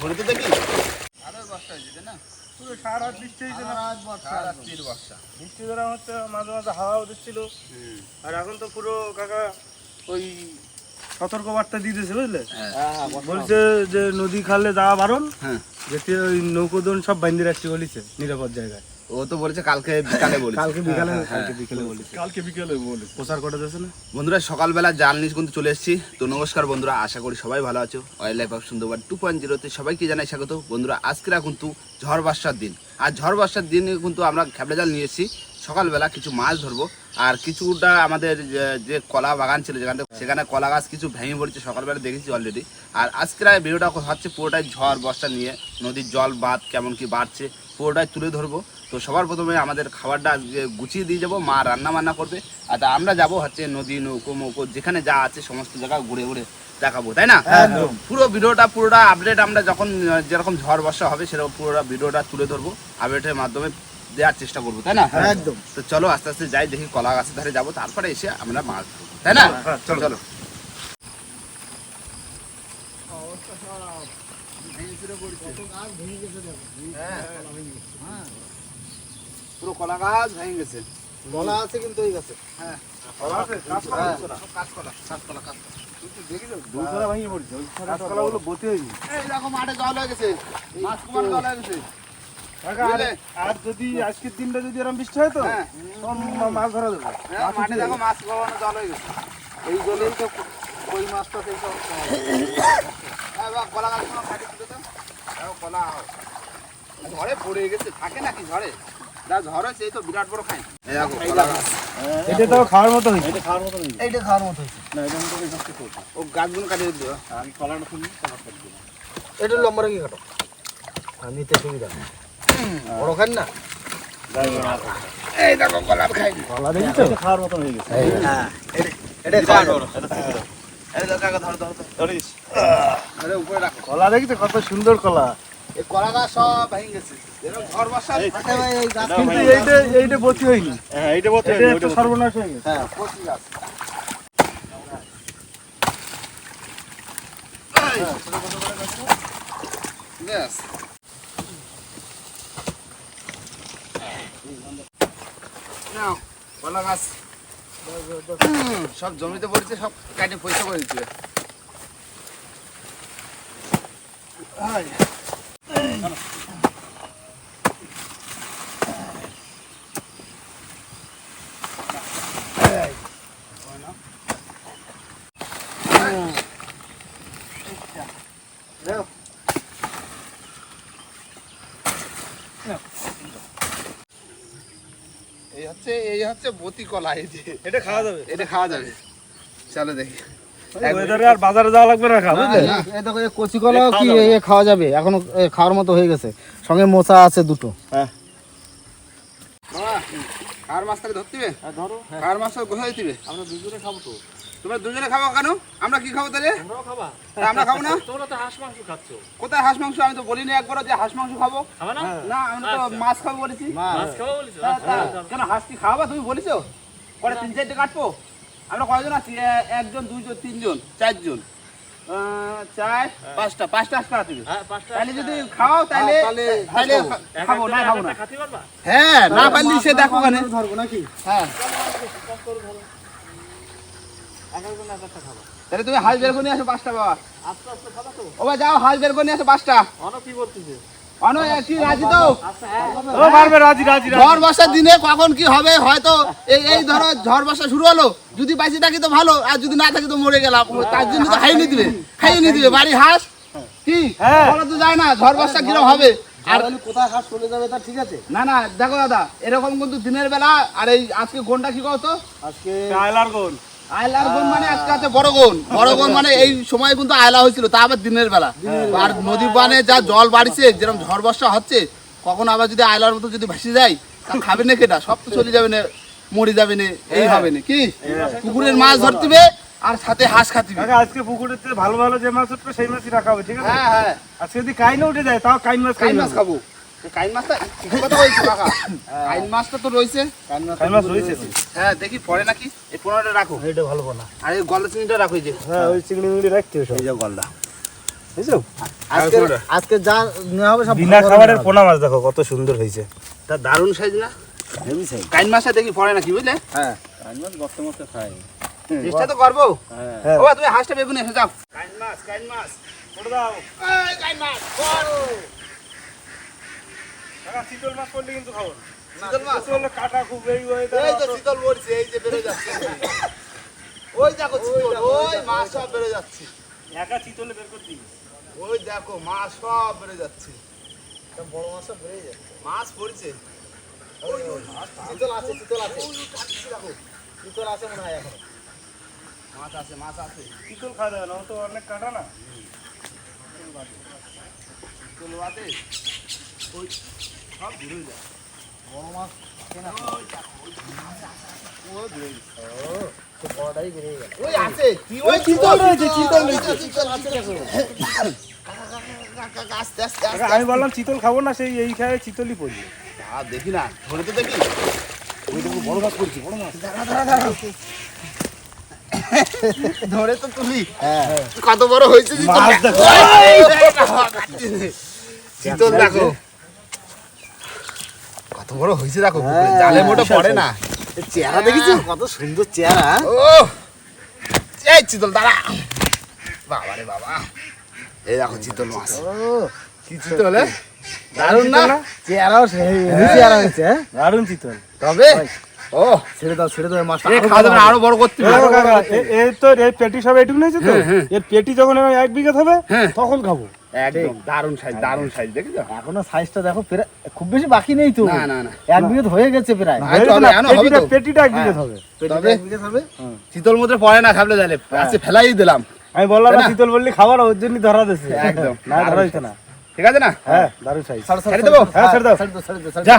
ঘুরতে দেখি? আরও বর্ষা হয়েছে না? পুরো সারা বৃষ্টি হয়েছে না সারা রাত্রির বর্ষা। বৃষ্টি ধরা হচ্ছে মাঝে মাঝে হাওয়াও দিচ্ছিল। আর এখন তো পুরো কাকা ওই সতর্ক বার্তা দিতেছে বুঝলে? বলছে যে নদী খালে যাওয়া বারণ হ্যাঁ। যেতে ওই নৌকোদন সব বাইন্দে রাখছি বলিছে নিরাপদ জায়গায়। ও তো বলেছে কালকে বিকালে বলেছে। কালকে বিকালে হ্যাঁ, কালকে বিকালে বলেছে। কালকে বিকেলে বলে প্রচার করে দিয়েছে না? বন্ধুরা সকালবেলা জাল নিয়ে কিন্তু চলে এসেছি। তো নমস্কার বন্ধুরা আশা করি সবাই ভালো আছো। Wildlife of Sundarban two point জিরোতে সবাইকে জানাই স্বাগত। বন্ধুরা আজকেরা কিন্তু ঝড় বর্ষার দিন। আর ঝড় বর্ষার দিনে কিন্তু আমরা খেপড়া জাল নিয়ে এসেছি। সকালবেলা কিছু মাছ ধরবো। আর কিছুটা আমাদের যে- যে কলা বাগান ছিল যেখানে সেখানে কলা গাছ কিছু ভেঙে পড়েছে। সকালবেলা দেখেছি অলরেডি আর আজকের এই ভিডিওটা হচ্ছে পুরোটাই ঝড় বর্ষা নিয়ে। নদীর জল বাঁধ কেমন কি বাড়ছে পুরোটাই তুলে ধরবো। তো সবার প্রথমে আমাদের খাবারটা আজকে গুছিয়ে দিয়ে যাব মা রান্না বান্না করবে। আর তা আমরা যাব হচ্ছে নদী নৌকো মৌকো যেখানে যা আছে সমস্ত জায়গা ঘুরে ঘুরে দেখাবো তাই না? একদম। পুরো ভিডিওটা পুরোটা আপডেট আমরা যখন যেরকম ঝড় বর্ষা হবে সেরকম পুরোটা ভিডিওটা তুলে ধরবো আপডেটের মাধ্যমে দেওয়ার চেষ্টা করব তাই না? একদম। তো চলো আস্তে আস্তে যাই দেখি কলা গাছের ধারে যাব তারপরে এসে আমরা মাছ ধরবো তাই না? হ্যাঁ, চলো। চলো। কলা ভেঙে গাছে। কাঁচকলা কাঁচকলা? কাঁচকলা। দুইতলা ভেঙে পড়ছে। ওই কাঁচকলাগুলো বতে হয়নি এই দেখো মাঠে জল হয়ে গেছে। মাছ কুমার জল হয়ে গেছে। আর- যদি আজকের দিনটা যদি এরকম বৃষ্টি হয় তো? হ্যাঁ। মাছ ধরা যাবে? হ্যাঁ, মাঠে দেখো মাছ জল হয়ে গেছে। এই জলেই তো কই মাছটা সেই সব হ্যাঁ, কলা গাছ কলা। ঝড়ে পড়ে গেছে। থাকে নাকি ঝড়ে? যা ঝড় হয়েছে এই তো বিরাট বড় খাই এটা তো খাওয়ার মতো হয়েছে। এটা খাওয়ার মতো নেই এইটা খাওয়ার মতো হয়েছে। না এটা আমি ও গাছগুলো কাটিয়ে দিও। আমি কলাটা শুনি কলা কাটবো না এটা লম্বা রেখে কাটো। নিতে সুবিধা বড় খান না? এই দেখো কলা খাই কলা দেখেছ? এটা খাওয়ার মতো হয়ে গেছে। এটা খাওয়ার দেখো ধরো ধরো ধরো। ধরিস। আরে উপরে রাখো। কলা দেখেছ? কত সুন্দর কলা। এই কলা গাছ সব ভেঙে গেছে। ঝড় বর্ষা এই, আচ্ছা ভাই এই গাছ এটাও কিন্তু এইটা এইটা বতি হয়নি। হ্যাঁ এইটা বলতে এটা সর্বনাশ হয়ে গেছে। হ্যাঁ কচি গাছ। Yes. নাও, কলা গাছ সব জমিতে পড়েছে সব কাটে পয়সা করে দিচ্ছে। এই হচ্ছে এই হচ্ছে বতি কলা এই যে এটা খাওয়া যাবে এটা খাওয়া যাবে চলো দেখি ওয়েদারে আর বাজারে যাওয়া লাগবে না খাওয়া বুঝলে? না, এই দেখো এই কচি কলাও কি খাওয়া যাবে। এখনও খাওয়ার মতো হয়ে গেছে। সঙ্গে মোচা আছে দুটো। বাবা কার মাছ ধরতিবে ধরো। কার মাছ গোসাই দিবে আমরা দুজনে খাব তো। তোমরা দুজনে খাব কেন? আমরা কি খাব তাহলে? তোমরাও খাবা। তা আমরা খাব না? তোমরা তো হাঁস মাংস খাচ্ছ। কোথায় হাঁস মাংস? আমি তো বলিনি একবারও যে হাঁস মাংস খাব। না? না আমরা তো মাছ খাব বলেছি। মাছ তা- কেন হাঁস কি খাওয়াবা তুমি বলেছ? পরে তিন চারটে কাটবো? আমরা কয়জন আছি? একজন দুইজন তিনজন চারজন। চার পাঁচটা। পাঁচটা হাঁস কাটা দিবে হ্যাঁ পাঁচটা তাহলে যদি খাও তাহলে তাহলে তাহলে খাব। না খাব না। হ্যাঁ না পারলি সে দেখো কেন ধরবো নাকি? হ্যাঁ। এক একজনে এক একটা খাবা তাহলে তুমি হাঁস বের করে নিয়ে আসো পাঁচটা বাবা। আস্তে আস্তে খাবা তো। ও যাও হাঁস বের করে নিয়ে আসো পাঁচটা। অনেক কি বলতেছে অন কি রাজি তো? ও পারবে রাজি রাজি রাজি। ঝড় বর্ষার দিনে কখন কি হবে? হয়তো এই এই ধরো ঝড় বর্ষা শুরু হলো যদি বাঁচি থাকি তো ভালো আর যদি না থাকি তো মরে গেলাম। তার জন্য তো খাইয়ে নিয়ে দিবে খাইয়ে নিয়ে দিবে। বাড়ি হাঁস? কি? হ্যাঁ। বলা তো যায় না ঝড় বর্ষা হবে? আর আর কোথায় হাঁস চলে যাবে তা ঠিক আছে? না না দেখো দাদা এরকম কিন্তু দিনের বেলা আর এই আজকে ঘণ্টা কি কত আজকে আয়লার গুণ মানে আজকে আছে বড় গুণ বড় গুণ মানে এই সময় কিন্তু আয়লা হয়েছিল তা আবার দিনের বেলা। আর নদী বানে যা জল বাড়িছে যেরকম ঝড় বর্ষা হচ্ছে কখন আবার যদি আয়লার মতো যদি ভেসে যায় তা খাবে না কেটা? সব তো চলে যাবে না মরে যাবে না এই হবে না কি? পুকুরের মাছ ধরতিবে আর সাথে হাঁস খাতিবে। আজকে পুকুরেতে ভালো ভালো যে মাছ উঠবে সেই মাছই রাখা হবে ঠিক আছে? হ্যাঁ হ্যাঁ। আজকে যদি কাইনে উঠে যায় তাও কাইন মাছ কাইন মাছ খাব। কাইন মাছটা ঠিক কথা বলছি কাকা কাইন মাছটা তো রয়েছে। কাইন মাছ রয়েছে। হ্যাঁ দেখি পরে নাকি? এই পনেরোটা রাখো। এটা ভালো না আর এই গলা চিনিটা রাখো যে। হ্যাঁ ওই চিংড়ি মিংড়ি রাখতে হবে এই যে গলদা। বুঝছ? আজকে আজকে যা নেওয়া হবে সব বিনা খাবারের পোনা মাছ দেখো কত সুন্দর হয়েছে। তা দারুণ সাইজ না? Heavy size. কাইন মাছটা দেখি পরে নাকি বুঝলে? হ্যাঁ। চেষ্টা তো করব। হ্যাঁ। ও তুমি হাঁসটা বেগুন এসে যাও। কাইন মাছ কাইন মাছ। করে দাও। কাইন মাছ। কাকা চিতল মাছ পড়লে কিন্তু খাব শীতল মাছ? হলে কাটা খুব এই এই তো শীতল পড়ছে এই যে বেরো যাচ্ছে। ওই দেখো শীতল ওই মাছ সব বেরো যাচ্ছে। একা চিতলে বের করে দিই ওই দেখো মাছ সব বেরো যাচ্ছে। বড় মাছ সব বেরিয়ে যায় মাছ পড়ছে শীতল আছে শীতল আছে। শীতল আছে মনে হয় এখন। মাছ আছে মাছ আছে। চিতল খাওয়া যাবে না তো অনেক কাটা না। শীতল বাদে। ওই সব বেরো যায় বড় মাছ কেনা তো বড়টাই বেরিয়ে গেল ওই আছে কি ওই শীতল রয়েছে শীতল রয়েছে শীতল আছে দেখো আস্তে আস্তে কাকা, আস্তে আমি বললাম চিতল খাব না সেই এই খায় চিতলই পড়ি আর দেখি না ধরে তো দেখি ওই দেখো বড় মাছ পড়ছে বড় মাছ ধরে তো তুলি হ্যাঁ কত বড় হয়েছে মাছ দেখো। কত বড় হয়েছে দেখো হ্যাঁ, জালে মোটা পড়ে না চেহারা দেখেছ কত সুন্দর চেহারা ও এই চিতল দাঁড়া বাবা রে বাবা এই দেখো চিতল মাছ ও কি চিতল দারুণ না চেহারাও চেহারা হয়েছে হ্যাঁ দারুণ চিতল তবে ও ছেড়ে দাও ছেড়ে দাও মাছটা এ খাওয়া। আরও বড় করতে এই তো এই পেটি সব এইটুকু নিয়েছে তো হ্যাঁ, হ্যাঁ। এর পেটি যখন এক বিঘা হবে হ্যাঁ। তখন খাব একদম দারুণ সাইজ দারুণ সাইজ দেখেছ? এখনও সাইজটা দেখো খুব বেশি বাকি নেই তো। না না না। এক বিঘত হয়ে গেছে প্রায়। পেটিটা এক হবে। তবে- শীতল মধ্যে পড়ে না খাবলে জালে আজকে ফেলাই দিলাম। আমি বললাম না? শীতল বললি খাবার ওর জন্য ধরা দিচ্ছে একদম। না ধরা দিচ্ছে না। ঠিক আছে না? হ্যাঁ দারুণ সাইজ ছাড়, ছাড়, ছেড়ে দেবো? হ্যাঁ, ছেড়ে দাও। ছেড়ে দাও, ছেড়ে দাও, যা।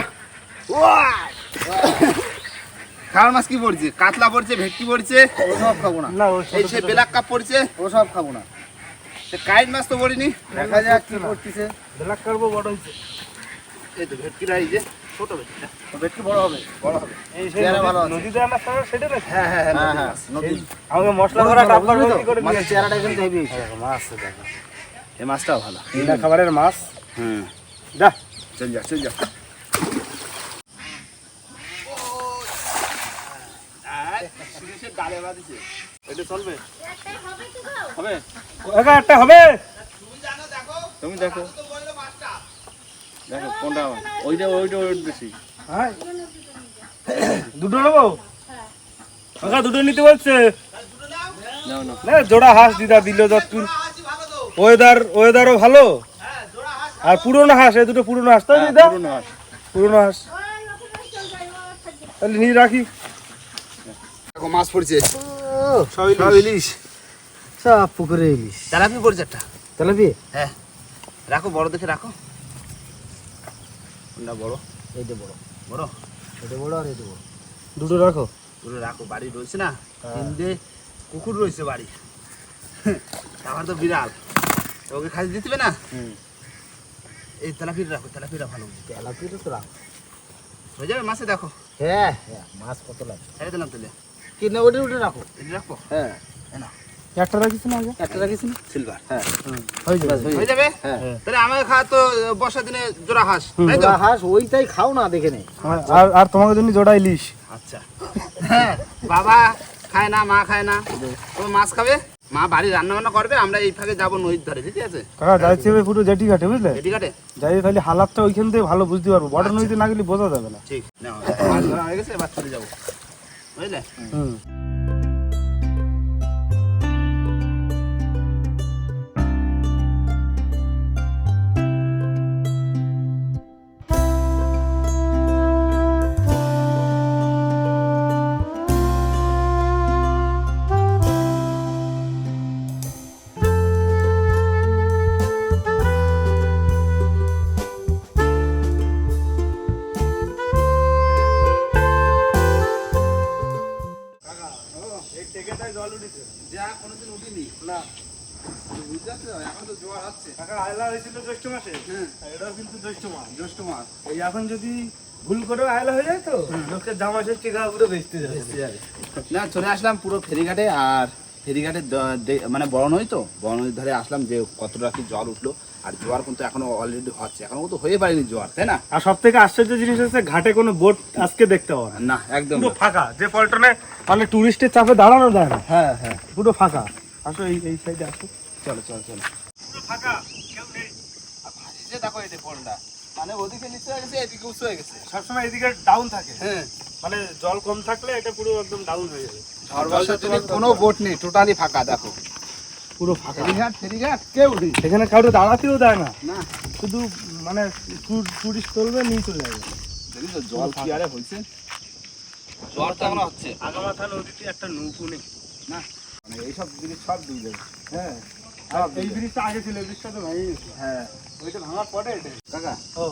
খাওয়ার মাছ কি পড়ছে? কাতলা পড়ছে ভেটকি পড়ছে? ওসব খাব না। না ও এই সে বেলাক কাপ পড়ছে? ওসব খাব না। কাইট মাছ তো পড়িনি। দেখা যাক কি করতেছে। ব্ল্যাক করব বড় হয়েছে। এই তো ভেটকিরা এই যে ছোট ভেটকিটা বেশি বড় হবে বড় হবে। এই চেহারা ভালো আছে। নদীতে সেটা না হ্যাঁ হ্যাঁ হ্যাঁ হ্যাঁ হ্যাঁ নদী। আমাকে মশলা করে দিয়েছে। চেহারাটা কিন্তু হেভি মাছ দেখো। এই মাছটাও ভালো। বিনা খাবারের মাছ। হুম। যা। চল যা চল যা। ডালে বাঁধিছে। এটা চলবে? হবে? একা একটা হবে? তুমি দেখো। দেখো। কোনটা ওইটা ওইটা ওই বেশি। হ্যাঁ? দুটো নেব? কাকা দুটো নিতে বলছে। না জোড়া হাঁস দিদা দিল যতক্ষণ ওয়েদার ওয়েদারও ভালো আর পুরনো হাঁস এই দুটো পুরনো হাঁস তাই দিদা? পুরনো হাঁস। পুরনো হাঁস। তাহলে নিয়ে রাখি। মাছ পড়ছে। সব সব ইলিশ। সব পুকুরে ইলিশ। তেলাপি পড়ছে একটা। তেলাপি? হ্যাঁ। রাখো বড় দেখে রাখো। কোনটা বড়? এইটা বড়। বড়? এটা বড় আর এটা বড়। দুটো রাখো। রাখো বাড়ি রয়েছে না? তিনটে কুকুর রয়েছে বাড়ি। আমার তো বিড়াল। ওকে দিতে হবে না? এই তেলাপিটা রাখো তেলাপিটা ভালো তেলাপিটা তো রাখ। হয়ে যাবে মাছে দেখো। হ্যাঁ হ্যাঁ মাছ কত লাগে ছেড়ে দিলাম তাহলে। কিনে ওটা ওটা রাখো। এটা রাখব? হ্যাঁ। একটা রাখিস না আগে? একটা রাখিস না? সিলভার হয়ে। যাবে। হয়ে যাবে। হ্যাঁ তাহলে আমাকে খাওয়া তো বর্ষা দিনে জোড়া হাঁস তাই তো? হাঁস ওইটাই খাও না দেখে নে। আর আর তোমাকে জন্য জোড়া ইলিশ। আচ্ছা। হ্যাঁ বাবা খায় না মা খায় না। মাছ খাবে? মা বাড়ি রান্না বান্না করবে আমরা এই ফাঁকে যাব নদীর ধারে ঠিক আছে? কাকা যাইতে হবে পুরো জেটি ঘাটে বুঝলে? এটি কাটে যাই তাহলে হালাতটা ওইখান থেকে ভালো বুঝতে পারব। বড় নদীতে না গেলে বোঝা যাবে না। ঠিক। ধরা হয়ে গেছে এবার চলে যাব। বুঝলে হুম যা কোনোদিন উঠিনি না। বুঝতে পারছ এখন তো জোয়ার হচ্ছে কাকা আয়লা হয়েছিল জ্যৈষ্ঠ মাসে? হ্যাঁ। এটাও কিন্তু জ্যৈষ্ঠ মাস। জ্যৈষ্ঠ মাস। এই এখন যদি ভুল করে আয়লা হয়ে যায় তো? লোকের জামা পুরো বেচতে যাবে। না চলে আসলাম পুরো ফেরিঘাটে। আর ফেরিঘাটে মানে বড় নই তো? বড় নদীর ধারে আসলাম যে কতটা কি জল উঠল। আর জোয়ার কিন্তু এখনও অলরেডি হচ্ছে। এখনও কিন্তু হয়ে পারেনি জোয়ার তাই না? আর সব থেকে আশ্চর্য জিনিস হচ্ছে ঘাটে কোনো বোট আজকে দেখতে না। একদম ফাঁকা যে পল্টনে মানে টুরিস্টের চাপে দাঁড়ানো যায় না। হ্যাঁ হ্যাঁ। পুরো ফাঁকা। আসো এই এই সাইডে আসো। চলো চলো চলো। ফাঁকা কেউ নেই। ভাসিছে দেখো এই মানে ওদিকে নিচে হয়ে গেছে এদিকে উঁচু হয়ে গেছে। সবসময় এদিকে ডাউন থাকে। হ্যাঁ। মানে জল কম থাকলে এটা পুরো একদম ডাউন হয়ে যাবে। কোনো বোট নেই টোটালি ফাঁকা দেখো। পুরো ফাঁকা। ফেরিঘাট ফেরিঘাট কেউ নেই। এখানে কাউকে দাঁড়াতেও দেয় না। না। শুধু মানে টুরিস্ট চলবে নিয়ে চলে যাবে। জল কি আরে হয়েছে জল তো এখনও হচ্ছে। আগামাথা নদীতে একটা নৌকো নেই। না মানে এইসব জিনিস সব দিয়ে যাবে হ্যাঁ। এই ব্রিজটা আগে ছিল এই ব্রিজটা তো ভেঙে গেছে। হ্যাঁ। ওইটা ভাঙার পরে এটা। কাকা ও।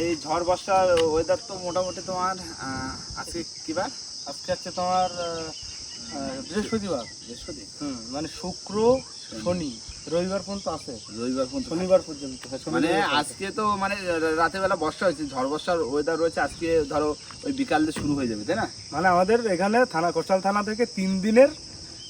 এই ঝড় বর্ষার ওয়েদার তো মোটামুটি তোমার আহ, আজকে কি বার আজকে হচ্ছে তোমার বৃহস্পতিবার। বৃহস্পতি? হুম মানে শুক্র শনি রবিবার পর্যন্ত আছে। রবিবার পর্যন্ত শনিবার পর্যন্ত মানে আজকে তো মানে রাতের বেলা বর্ষা হয়েছে ঝড় বর্ষার ওয়েদার রয়েছে আজকে ধরো ওই বিকাল দিয়ে শুরু হয়ে যাবে তাই না? মানে আমাদের এখানে থানা কোশাল থানা থেকে তিন দিনের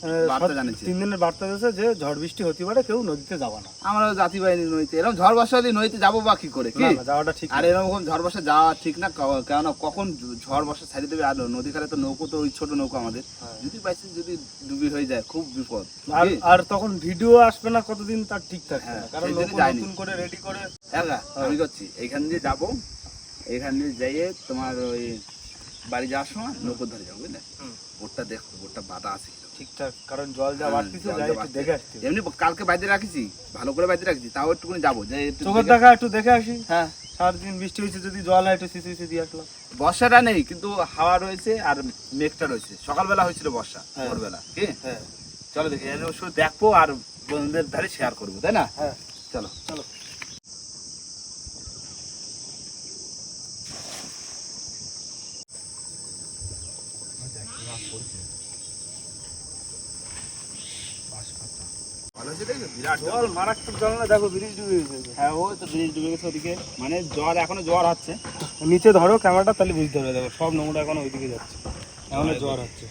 তিন দিনের বার্তা দিয়েছে যে ঝড় বৃষ্টি হতে পারে কেউ নদীতে যাবা না। আমরা জাতি বাহিনী নদীতে। এরকম ঝড় বর্ষা হলে নদীতে যাব বা কি করে কি? যাওয়াটা ঠিক আর এরকম ঝড় বর্ষা যাওয়া ঠিক না কেননা কখন ঝড় বর্ষা ছাড়িয়ে দেবে? আর নদী খালে তো নৌকো তো ওই ছোট নৌকো আমাদের। হ্যাঁ। যদি বাইসে যদি ডুবি হয়ে যায় খুব বিপদ আর আর তখন ভিডিও আসবে না কতদিন তার ঠিক থাকবে হ্যাঁ, কারণ। নতুন করে রেডি করে। একা আমি করছি এখান দিয়ে যাব এখান দিয়ে যাইয়ে তোমার ওই বাড়ি যাওয়ার সময় নৌকো ধরে যাব বুঝলে? বোটটা দেখো বোটটা বাধা আছে ঠিকঠাক কারণ জল যা হ্যাঁ, বাড়তিছে যাই একটু দেখে আসতে এমনি কালকে বাইরে রাখিছি ভালো করে বাইরে রাখছি তাও একটুখানি যাব যে চোখের দেখা একটু দেখে আসি। হ্যাঁ। সারাদিন বৃষ্টি হয়েছে যদি জল হয় একটু সিসি সিসি দিয়ে আসলাম বর্ষাটা নেই কিন্তু হাওয়া রয়েছে আর মেঘটা রয়েছে। সকালবেলা হয়েছিল বর্ষা হ্যাঁ। ভোরবেলা কি? হ্যাঁ। চলো দেখি দেখব আর বন্ধুদের ধারে শেয়ার করব তাই না? হ্যাঁ। চলো। চলো ভালো হয়েছে দেখো বিরাট জল। মারাত্মক জল না দেখো ব্রিজ ডুবে গেছে। হ্যাঁ ও তো ব্রিজ ডুবে গেছে ওদিকে। মানে জ্বর এখনও জ্বর হচ্ছে। নিচে ধরো ক্যামেরাটা তাহলে বুঝতে হবে দেখো সব নোংরা এখন ওইদিকে যাচ্ছে। এখনও জ্বর হচ্ছে।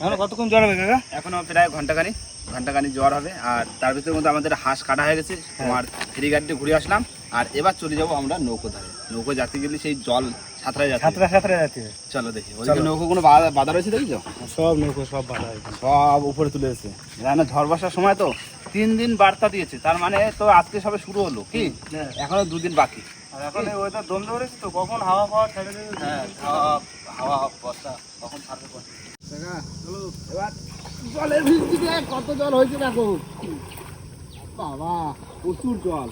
এখনও কতক্ষণ জ্বর হবে কাকা? এখনও প্রায় ঘন্টাখানি ঘন্টাখানি জ্বর হবে। আর তার ভিতরে মধ্যে আমাদের হাঁস কাটা হয়ে গেছে। তোমার ফেরি গাড়িতে ঘুরে আসলাম। আর এবার চলে যাব আমরা নৌকো ধারে। নৌকো যাতে গেলে সেই জল যাচ্ছে সাঁতরা সাঁতরা যাচ্ছে চলো দেখি। চলো। নৌকো কোনো বাধা রয়েছে দেখছ? সব নৌকো সব বাধা এখানে সব উপরে তুলে এসেছে জানো ঝড় বর্ষার সময় তো তিন দিন বার্তা দিয়েছে। তার মানে তো আজকে সবে শুরু হলো কি? হ্যাঁ। এখনও দুদিন বাকি। আর এখন এই ওয়েদার দ্বন্দ্ব রয়েছে তো? কখন হাওয়া ফাওয়া ছেড়ে দেবে? হ্যাঁ হাওয়া বর্ষা কখন ছাড়বে এবার জলের ভিত্তিতে কত জল হয়েছে দেখো? বাবা প্রচুর জল।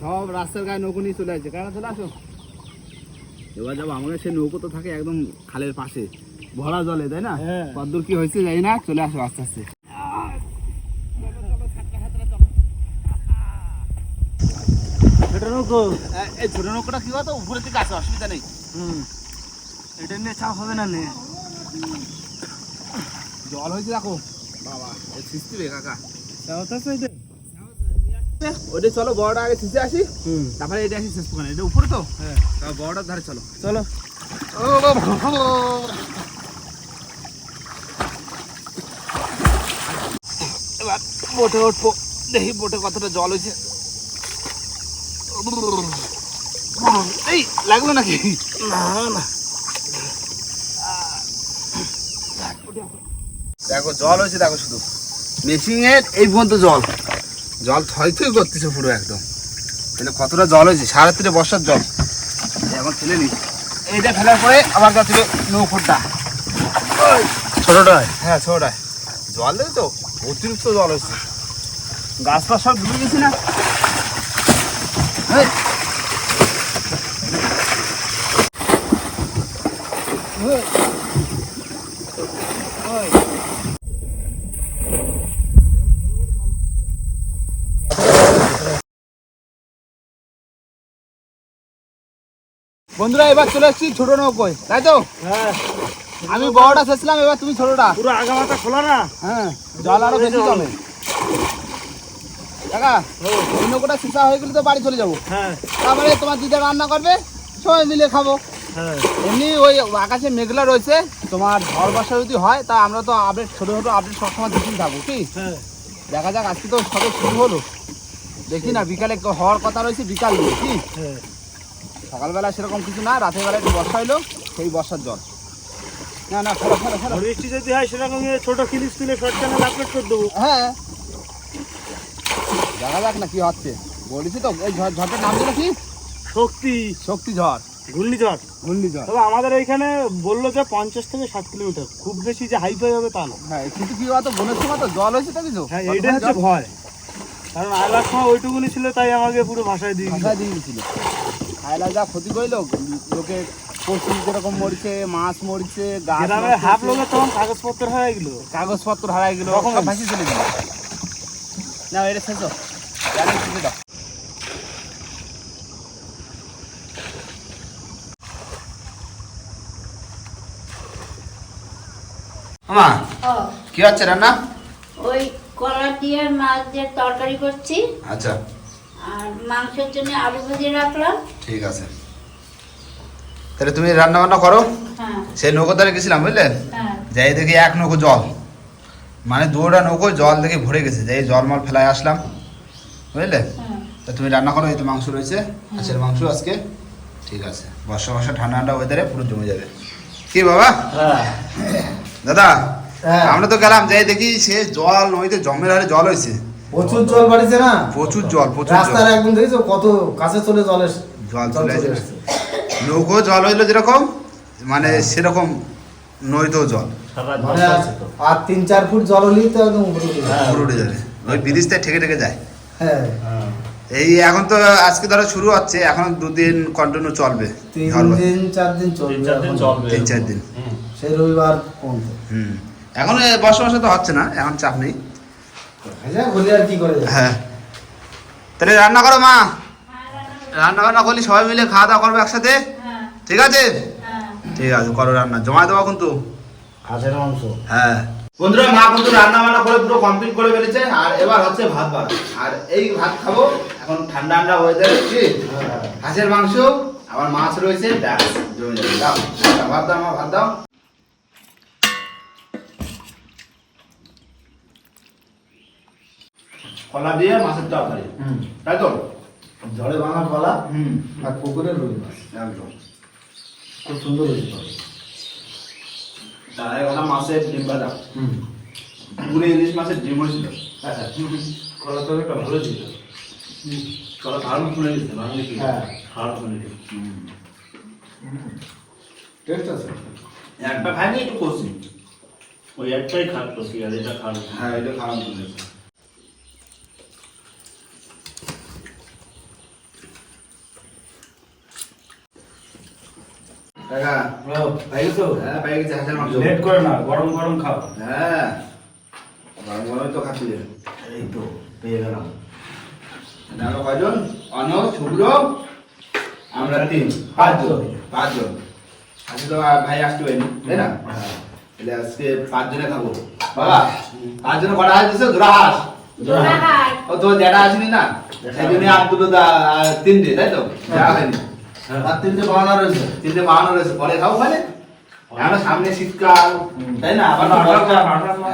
সব রাস্তার গায়ে নৌকো নিয়ে চলে আসছে। কেন চলে আসো? এবার যাব আমাদের সেই নৌকো তো থাকে একদম খালের পাশে ভরা জলে তাই না? হ্যাঁ। কদ্দূর কি হয়েছে জানি না চলে আসো আস্তে আস্তে। এটা নৌকো। এই ছোট নৌকোটা কি বলতো? উপরের দিকে আছে অসুবিধা নেই। হুম। এটা নিয়ে চাপ হবে না নে। জল হয়েছে দেখো। বাবা রে কাকা। চাপ ওটা চলো বড়টা আগে আসি। তারপরে এটা আসি শেষ এটা উপরে তো? হ্যাঁ। বড়টার ধারে চলো। চলো। এবার বোটে উঠবো। দেখি বোটে কতটা জল হয়েছে। এই লাগল নাকি? না না। দেখো জল হয়েছে দেখো শুধু। মেশিনের এই পর্যন্ত জল। জল থই থই করতেছে পুরো একদম। তাহলে কতটা জল হয়েছে? সারা তিনে বর্ষার জল। এখন ফেলে নি। এইটা ফেলার পরে আবার কাছে নৌকোটা। ছোটটায়? হ্যাঁ ছোটায় জল দেবে তো অতিরিক্ত জল হয়েছে গাছপালা সব ডুবে গেছে না? বন্ধুরা এবার চলে এসেছি ছোট নৌকোয় তাই তো? হ্যাঁ। আমি বড়টা শেষলাম এবার তুমি ছোটটা। পুরো আগামাথা খোলা না? হ্যাঁ জল আরও বেশি জমে। কাকা এই নৌকোটা সিসা হয়ে গেলে তো বাড়ি চলে যাব। হ্যাঁ। তারপরে তোমার দিদা রান্না করবে সবাই মিলে খাব। হ্যাঁ। এমনি ওই আকাশে মেঘলা রয়েছে তোমার ঝড় বর্ষা যদি হয় তা আমরা তো আপডেট ছোটো ছোটো আপডেট সবসময় দিতেই থাকব কি? হ্যাঁ। দেখা যাক আজকে তো সবে শুরু হলো। দেখি না বিকালে হওয়ার কথা রয়েছে বিকাল কি? হ্যাঁ। সকালবেলা সেরকম কিছু না রাতের বেলা একটু বর্ষা হইল সেই বর্ষার জল। না না ফেলো ফেলো ফেলো। বৃষ্টি যদি হয় সেরকম ছোট ক্লিপ তুলে শর্ট চ্যানেল আপলোড করে দেবো। হ্যাঁ। দেখা যাক না কি হচ্ছে। বলেছি তো এই ঝড় ঝড়টার নাম ছিল কি? শক্তি। শক্তি ঝড়। ঘূর্ণিঝড়। ঘূর্ণিঝড়। তবে আমাদের এইখানে বলল যে পঞ্চাশ থেকে ষাট কিলোমিটার খুব বেশি যে হাইফাই হবে তা না। হ্যাঁ কিন্তু কি বলতো বনের সময় তো জল হয়েছে তো কিছু। হ্যাঁ এইটাই হচ্ছে ভয়। কারণ আগের সময় ওইটুকুনি ছিল তাই আমাকে পুরো ভাষায় দিয়ে দিল। ভাষা দিয়ে দিয়েছিল। যা ক্ষতি করল লোকে পশু যেরকম মরছে মাছ মরছে গাছ হাফ তখন কাগজপত্র হয়ে গেলো। কাগজপত্র হারাই গেল ভাসিয়ে চলে গেল। না এটা শেষ দাও। কি হচ্ছে রান্না? ওই কলা দিয়ে মাছ দিয়ে তরকারি করছি। আচ্ছা। আর মাংসের জন্য আলু ভেজে রাখলাম। ঠিক আছে। তাহলে তুমি রান্না বান্না করো? হ্যাঁ। সেই নৌকো ধারে গেছিলাম বুঝলে? হ্যাঁ। যাই দেখি এক নৌকো জল। মানে দুটা নৌকো জল দেখে ভরে গেছে। যাই জল মাল ফেলায় আসলাম বুঝলে? হ্যাঁ। তা তুমি রান্না করো এই তো মাংস রয়েছে। মাছের মাংস আজকে। ঠিক আছে। বর্ষা বর্ষা ঠান্ডা ঠান্ডা ওয়েদারে পুরো জমে যাবে। কি বাবা? দাদা। আমরা তো গেলাম যাই দেখি সে জল নদীতে জমের হারে জল হয়েছে। প্রচুর জল বাড়িছে না? প্রচুর জল প্রচুর জল। রাস্তার একদম দেখেছ কত কাছে চলে জল এসে জল চলে চলে আসে। নৌকো জল হইল যেরকম মানে সেরকম নদীতেও জল। মানে আর- তিন চার ফুট জল হলেই তো একদম উপরে উঠে যাবে। যাবে ওই ব্রিজটা ঠেকে ঠেকে যায়। হ্যাঁ। এই এখন তো আজকে ধরো শুরু হচ্ছে এখন দুদিন কন্টিনিউ চলবে তিন। দিন চার দিন চলবে তিন চার দিন সেই রবিবার হুম। এখন বর্ষা বর্ষা তো হচ্ছে না এখন চাপ নেই। হ্যাঁ আর কি করে হ্যাঁ। তাহলে রান্না করো মা। রান্না বান্না করলি সবাই মিলে খাওয়া দাওয়া করব একসাথে? হ্যাঁ। ঠিক আছে? হ্যাঁ। ঠিক আছে করো রান্না। জমা দেবো কিন্তু। হাঁসের মাংস। হ্যাঁ। বন্ধুরা মা কিন্তু রান্না বান্না করে পুরো কমপ্লিট করে ফেলেছে আর এবার হচ্ছে ভাত ভাত আর এই ভাত খাব এখন ঠান্ডা ঠান্ডা ওয়েদার কি? হাঁসের মাংস আবার মাছ রয়েছে জমে যাবে। দাও ভাত দাও আমার ভাত দাও। কলা দিয়ে মাছের তরকারি। তাই তো? জলে ভাঙা কলা হুম। আর পুকুরের রুই মাছ। একদম। খুব সুন্দর হয়েছে তবে। তার আগে মাছের ডিম ভাজা। হুম। পুরো ইলিশ মাছের ডিম হয়েছিল। কলা তরকারিটা ভালো ছিল। কলা দারুণ ফুলে গেছে বাঙালি হ্যাঁ। খাওয়ার ফুলে গেছে। টেস্ট আছে? একটা খাইনি একটু করছি। ওই একটাই খাট করছি আর এটা খাওয়ার হ্যাঁ এটা খারাপ চলেছে কাকা হ্যাঁ পেয়ে গেছে হাঁসের মাংস লেট করে না গরম গরম খাও। হ্যাঁ গরম গরমই তো খাচ্ছি এই তো পেয়ে গেলাম কয়জন অন শুভ্র আমরা তিন পাঁচজন পাঁচজন আজকে তো ভাই আসতে পারিনি তাই না তাহলে আজকে পাঁচজনে খাব বাবা পাঁচজনে কটা হাঁস। দিছো দুরা হাঁস। ও তো যেটা আসেনি না? সেই জন্য আর দুটো তিনটে তাই তো? যা হয়নি। আর তিনটে বানানো রয়েছে। তিনটে বানানো রয়েছে। পরে খাও ওখানে এখন সামনে শীতকাল তাই না? আবার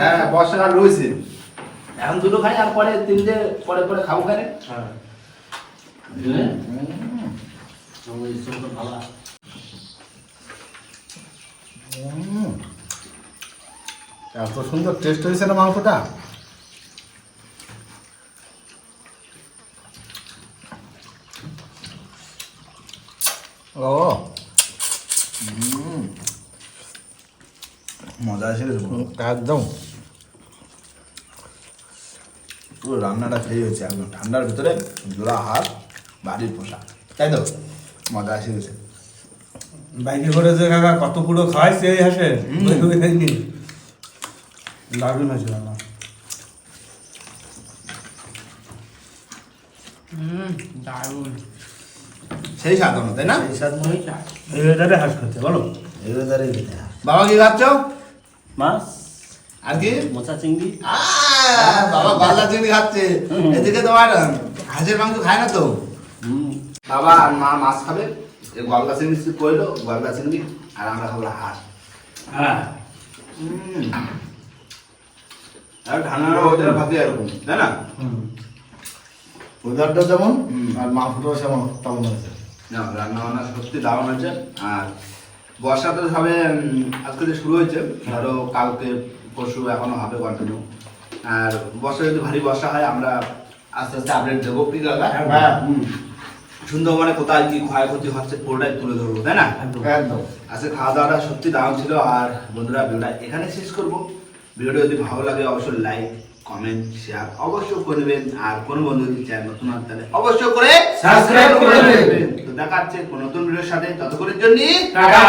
হ্যাঁ বর্ষাকাল রয়েছে। এখন দুটো খাই আর পরে তিনটে পরে পরে খাব ওখানে হ্যাঁ। এত সুন্দর টেস্ট হয়েছে না মাংসটা? ও। মজা আসে একদম। পুরো রান্নাটা সেই হয়েছে একদম। ঠান্ডার ভিতরে জোড়া হাত বাড়ির পোশাক। তাই তো? মজা আসে গেছে। বাইকে করে যে কাকা কত পুরো খাওয়াইছে এই হাসে। হুম। দারুণ হয়েছে রান্না। সেই স্বাদ হলো তাই না? এই স্বাদ মনে এই ওয়েদারে হাঁস খেতে বলো। এই ওয়েদারে বাবা কি খাচ্ছ? মাছ। আর কি? মোচা চিংড়ি। বাবা বাল্লা চিংড়ি খাচ্ছে। এদিকে তোমার হাঁসের মাংস খায় না তো? বাবা আর মা মাছ খাবে? গলদা চিংড়ি কইলো গলদা চিংড়ি আর আমরা খাব হাঁস। হ্যাঁ। আর ধানের ওদের ভাতে এরকম তাই না? ওয়েদারটা যেমন আর মাংসটাও সেমন তেমন হয়েছে। না রান্না বান্না সত্যি দারুণ হয়েছে। আর বর্ষা তো সবে উম, আজকে যে শুরু হয়েছে ধরো কালকে পরশু এখনও হবে কন্টিনিউ আর বর্ষা যদি ভারী বর্ষা হয় আমরা আস্তে আস্তে আপডেট দেবো। কি দাদা? হ্যাঁ সুন্দরবনে কোথায় কি ক্ষয়ক্ষতি হচ্ছে পুরোটাই তুলে ধরবো তাই না? একদম। আজকে খাওয়া দাওয়াটা সত্যি দারুণ ছিল। আর বন্ধুরা ভিডিওটা এখানে শেষ করব। ভিডিওটা যদি ভালো লাগে অবশ্যই লাইক কমেন্ট শেয়ার অবশ্য করবেন। আর কোনো বন্ধু যদি চায় নতুন হয় তাহলে অবশ্যই করে সাবস্ক্রাইব করে দেবেন। তো দেখা হচ্ছে কোনো নতুন ভিডিওর সাথে। ততক্ষণের জন্য টাটা।